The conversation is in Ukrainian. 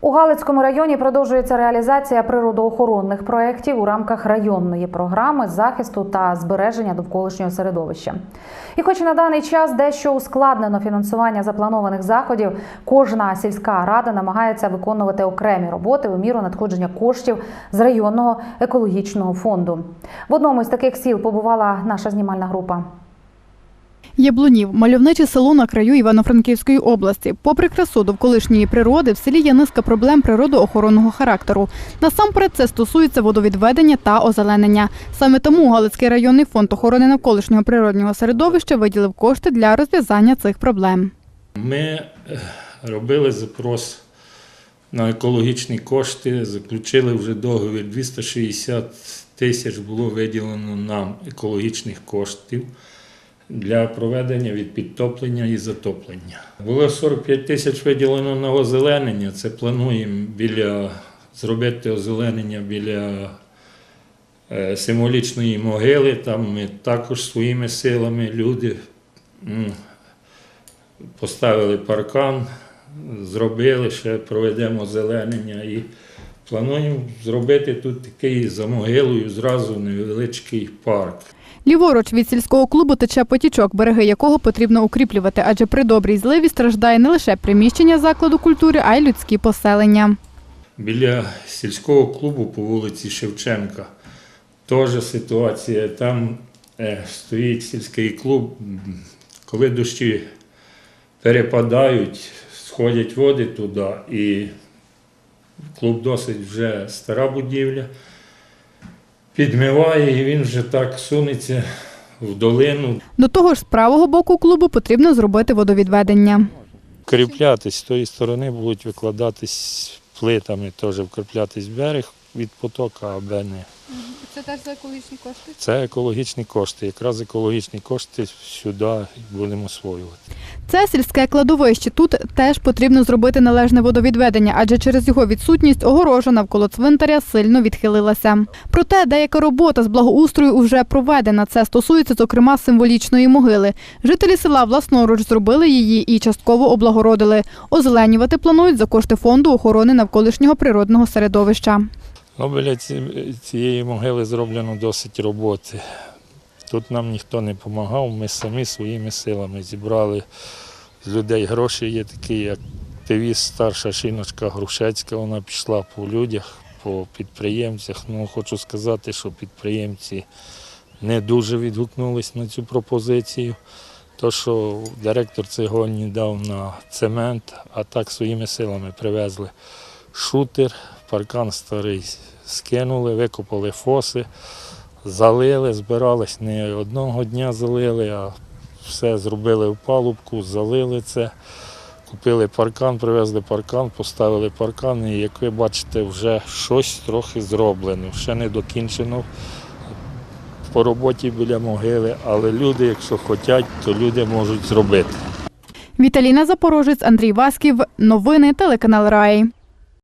У Галицькому районі продовжується реалізація природоохоронних проєктів у рамках районної програми захисту та збереження довколишнього середовища. І хоч на даний час дещо ускладнено фінансування запланованих заходів, кожна сільська рада намагається виконувати окремі роботи у міру надходження коштів з районного екологічного фонду. В одному з таких сіл побувала наша знімальна група. Яблунів мальовниче село на краю Івано-Франківської області. Попри красу довколишньої природи, в селі є низка проблем природоохоронного характеру. Насамперед це стосується водовідведення та озеленення. Саме тому Галицький районний фонд охорони навколишнього природнього середовища виділив кошти для розв'язання цих проблем. Ми е, робили запрос на екологічні кошти, заключили вже договір 260 тисяч було виділено нам екологічних коштів для проведення від підтоплення і затоплення. Було 45 тисяч виділено на озеленення. Це плануємо біля зробити озеленення біля е, символічної могили. Там ми також своїми силами люди поставили паркан, зробили, ще проведемо озеленення і плануємо зробити тут такий за могилою зразу невеличкий парк. Ліворуч від сільського клубу тече потічок, береги якого потрібно укріплювати, адже при добрій зливі страждає не лише приміщення закладу культури, а й людські поселення. Біля сільського клубу по вулиці Шевченка теж ситуація. Там е, стоїть сільський клуб. Коли дощі перепадають, сходять води туди, і клуб досить вже стара будівля. Підмиває, і він вже так сунеться в долину. До того ж, з правого боку клубу потрібно зробити водовідведення. Кріплятись з тої сторони будуть викладатись плитами, теж вкріплятись берег від потока, аби не. Це теж за екологічні кошти. Це екологічні кошти. Якраз екологічні кошти сюди будемо освоювати. Це сільське кладовище. Тут теж потрібно зробити належне водовідведення, адже через його відсутність огорожа навколо цвинтаря сильно відхилилася. Проте деяка робота з благоустрою вже проведена. Це стосується, зокрема, символічної могили. Жителі села власноруч зробили її і частково облагородили. Озеленювати планують за кошти фонду охорони навколишнього природного середовища. Ну, біля цієї могили зроблено досить роботи. Тут нам ніхто не допомагав, ми самі своїми силами зібрали з людей гроші. Є такі, як активіст, старша жіночка Грушецька, вона пішла по людях, по підприємцях. Ну, хочу сказати, що підприємці не дуже відгукнулись на цю пропозицію. То, що директор цегольні дав на цемент, а так своїми силами привезли шутер, паркан старий скинули, викопали фоси, залили, збирались не одного дня залили, а все зробили в палубку, залили це. Купили паркан, привезли паркан, поставили паркан, і як ви бачите, вже щось трохи зроблено. Ще не докінчено по роботі біля могили, але люди, якщо хочуть, то люди можуть зробити. Віталіна Запорожець, Андрій Васьків. Новини телеканал Раї.